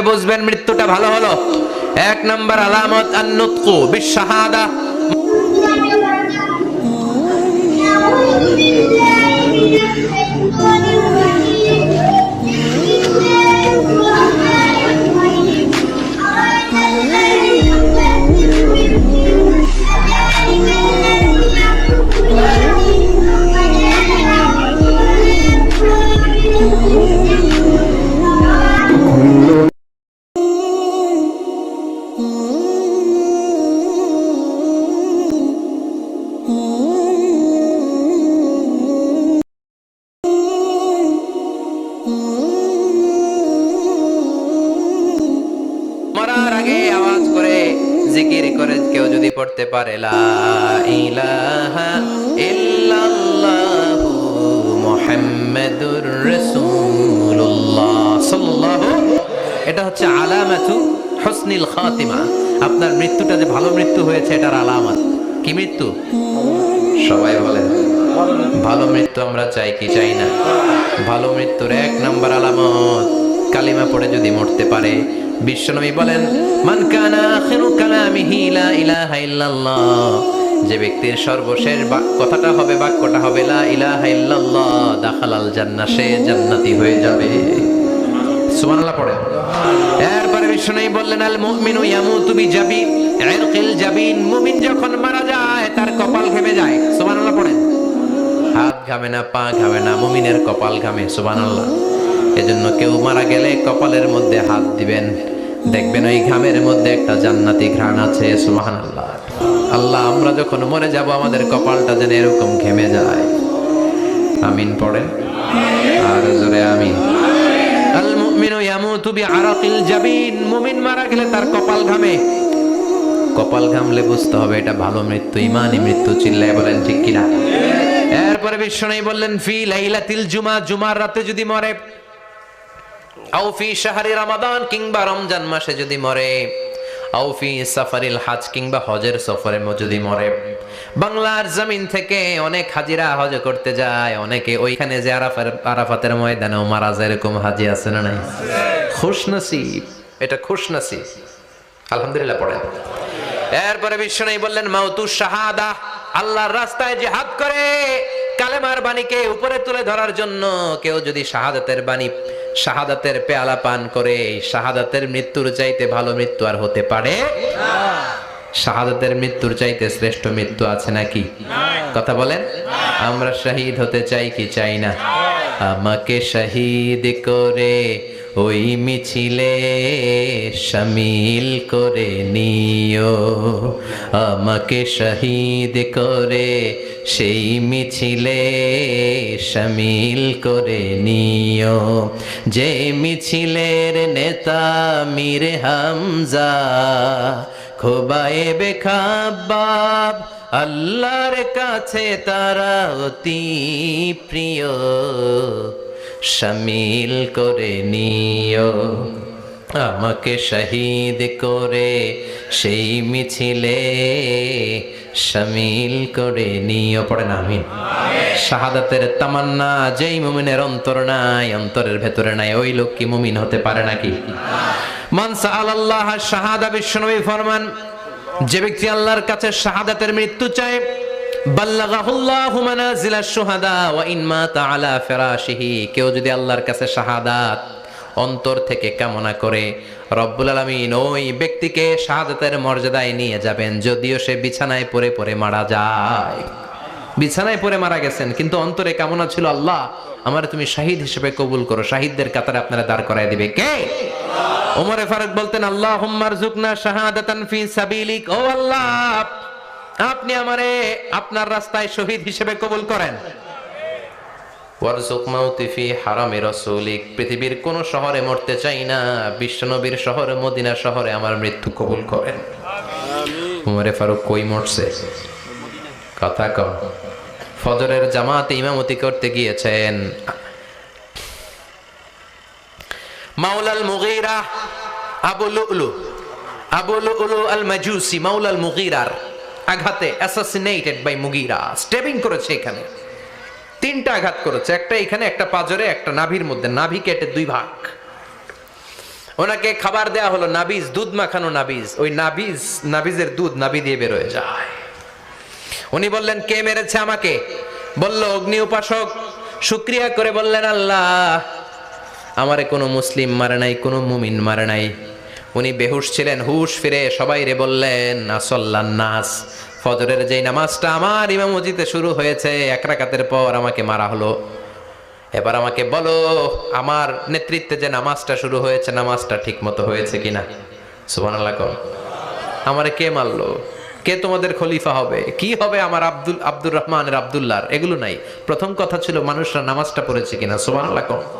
কীভাবে বুঝবেন মৃত্যুটা ভালো হলো। এক নম্বর আলামত আন্নুতকু বিশাহাদা মরার জিকির করে কেউ যদি পড়তে পারে এটা হচ্ছে আলামাতু হুসনিল খাতিমা। আপনার মৃত্যুটা যে ভালো মৃত্যু হয়েছে, এটার আলামত। কি মৃত্যু? সবাই বলেন, ভালো মৃত্যু আমরা চাই কি চাই না? ভালো মৃত্যুর এক নাম্বার আলামত, কালিমা পড়ে যদি মরতে পারে বিশ্বনবী বলেন, মান কানা আখিরু কালামিহি লা ইলাহা ইল্লাল্লাহ। যে ব্যক্তির সর্বশেষ কথাটা হবে, বাক্যটা হবে, লা ইলাহা ইল্লাল্লাহ। দাখালাল জান্নাহ, সে জান্নাতি হয়ে যাবে। সুবহানাল্লাহ পড়ে। এরপরে বিশ্বনবী বললেন, আল মুমিনু ইয়ামুতু বিজাবি, ইরকিল জাবিন। মুমিন যখন মারা যায়, তার কপাল ঘেমে যায়। সুবহানাল্লাহ পড়ে হাত ঘামে না, পা ঘামে না, মুমিনের কপাল ঘামে। সুবহানাল্লাহ। এজন্য কেউ মারা গেলে কপালের মধ্যে হাত দিবেন। দেখবেন ওই ঘামের মধ্যে একটা জান্নাতি ঘ্রাণ আছে, সুবহানাল্লাহ। আল্লাহ আল্লাহ আমরা যখন মরে যাব, আমাদের কপালটা যেন এরকম ঘেমে যায়। আমিন পড়েন। আর জোরে আমিন। কপাল ঘামে। কপাল ঘামলে বুঝতে হবে এটা ভালো মৃত্যু ইমানি মৃত্যু বলেন ঠিক কিনা। এরপরে বললেন, ফি জুমার রাতে যদি মরে আও ফি শাহরি রমাদান কিংবা রমজান মাসে যদি মরে, আও ফি সাফারিল হাজ কিংবা হজের সফরে যদি মরে। বাংলার জমিন থেকে অনেক হাজিরা হজ করতে যায়, অনেকে ওইখানে যে আরাফার, আরাফাতের ময়দানেও মারা যায়, এরকম হাজি আছে না নাই? খুশ নসিব এটা খুশ নসিব আলহামদুলিল্লাহ পড়ে এরপরে বিশ্ব নেই বললেন, মাউতু শাহাদা, আল্লাহর রাস্তায় জিহাদ করে। কালেমার বাণীকে উপরে তুলে ধরার জন্য কেউ যদি শাহাদাতের বাণী শাহাদাতের পেয়ালা পান করে শাহাদাতের মৃত্যুর চাইতে ভালো মৃত্যু আর হতে পারে? শাহাদাতের মৃত্যুর চাইতে শ্রেষ্ঠ মৃত্যু আছে নাকি? কথা বলেন? আমরা শহীদ হতে চাই কি চাই না? আমাকে শহীদ করে ওই মিছিলে শামিল করে নিও। আমাকে শহীদ করে সেই মিছিলে শামিল করে নিও। যে মিছিলের নেতা মীর হামজা খোবায়ে বেখাবাব আল্লাহর কাছে তারা অতি প্রিয়। শামিল করে নিও, আমাকে শহীদ করে সেই মিছিলে। শামিল করে নিও, পড়ে না, আমিন। শাহাদাতের তামান্না, যেই মুমিনের অন্তর নাই, অন্তরের ভেতরে নাই, ওই লোক কি মুমিন হতে পারে নাকি? যে ব্যক্তি আল্লাহর কাছে শাহাদাতের মৃত্যু চায় কেউ যদি আল্লাহর কাছে শাহাদাত অন্তর থেকে কামনা করে, রব্বুল আলামিন ওই ব্যক্তিকে শাহাদাতের মর্যাদায় নিয়ে যাবেন, যদিও সে বিছানায় পরে পরে মারা যায়। বিছানায় পরে মারা গেছেন, কিন্তু অন্তরে কামনা ছিল, আল্লাহ, আমার তুমি শাহিদ হিসেবে কবুল করো, শাহিদদের কাতারে আপনারা দাঁড় করায় দিবে। কে? ওমরে ফারুক বলতেন আল্লাহ হুম্মার জুকনা শাহাদাতান ফি সাবিলিক। ও আল্লাহ আপনি আমারে আপনার রাস্তায় শহীদ হিসেবে কবুল করেন। ওয়ারজুক মাউতি ফি হারামে রাসূলিক। পৃথিবীর কোন শহরে মরতে চাই না বিশ্বনবীর শহরে মদিনা শহরে আমার মৃত্যু কবুল করেন। উমরে ফারুক কই মরছে? কথা কম ফজরের জামাতে ইমামতি করতে গিয়েছেন। মাওলাল মুগীরা, আবু লুলু আবু লুলু আল মাজুসি মাওলাল মুগীরার আঘাতে অ্যাসাসিনেটেড বাই মুগীরা। স্টেপিং করেছে এখানে। তিনটা আঘাত করেছে, একটা এখানে, একটা পাজরে, একটা নাভির মধ্যে। নাভি কেটে দুই ভাগ। ওনাকে খাবার দেয়া হলো নাবিজ, দুধ মাখানো নাবিজ। ওই নাবিজ, নাবিজের দুধ নাবি দিয়ে বেরোয় যায়। উনি বললেন, কে মেরেছে আমাকে? বলল, অগ্নি উপাসক। শুক্রিয়া করে বললেন, আল্লাহ। আমারে কোনো মুসলিম মারে নাই, কোনো মুমিন মারে নাই। উনি বেহুশ ছিলেন, হুশ ফিরে সবাই রে বললেন, আসল্লান নাস, ফজরের যেই নামাজটা আমার ইমাম মসজিদে শুরু হয়েছে, এক রাকাতের পর আমাকে মারা হলো। এবার আমাকে বলো, আমার নেতৃত্বে যে নামাজটা শুরু হয়েছে, নামাজটা ঠিক মতো হয়েছে কিনা? সুবহানাল্লাহ কর আমারে কে মারলো? কে তোমাদের খলিফা হবে? কি হবে আমার আব্দুল, আব্দুর রহমানের আব্দুল্লাহর এগুলো নাই। প্রথম কথা ছিল, মানুষরা নামাজটা পড়েছে কিনা? সুবহানাল্লাহ কর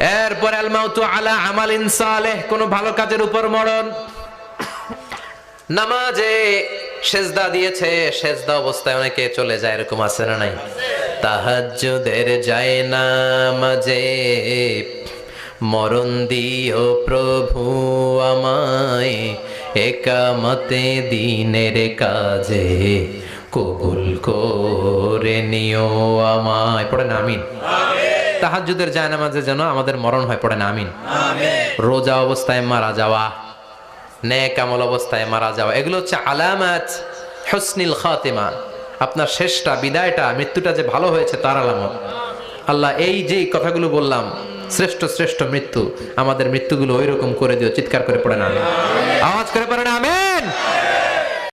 এরপর আল মাউতু আলা আমালিন সালেহ, কোন ভালো কাজের উপর মরণ। নামাজে সেজদা দিয়েছে, সেজদা অবস্থায় অনেকে চলে যায়, এরকম আছে না নাই? তাহাজ্জুদের যায় নামাজে। মরণ দিও প্রভু আমায়, একামতে দিনের কাজে। কবুল করে নিও আমায়। পড়ে না আমিন। তাহাজ্জুদের যায় নামাজে যেন আমাদের মরণ হয় পড়ে না আমিন। রোজা অবস্থায় মারা যাওয়া নেক আমল অবস্থায় মারা যাওয়া এগুলো হচ্ছে আলামাত হসনিল খাতেমা। আপনার শেষটা বিদায়টা মৃত্যুটা যে ভালো হয়েছে তার আলামত। আল্লাহ এই যে কথাগুলো বললাম শ্রেষ্ঠ শ্রেষ্ঠ মৃত্যু আমাদের মৃত্যুগুলো ওই রকম করে দিও চিৎকার করে পড়ে না আমিন। আওয়াজ করে পড়ে না আমিন।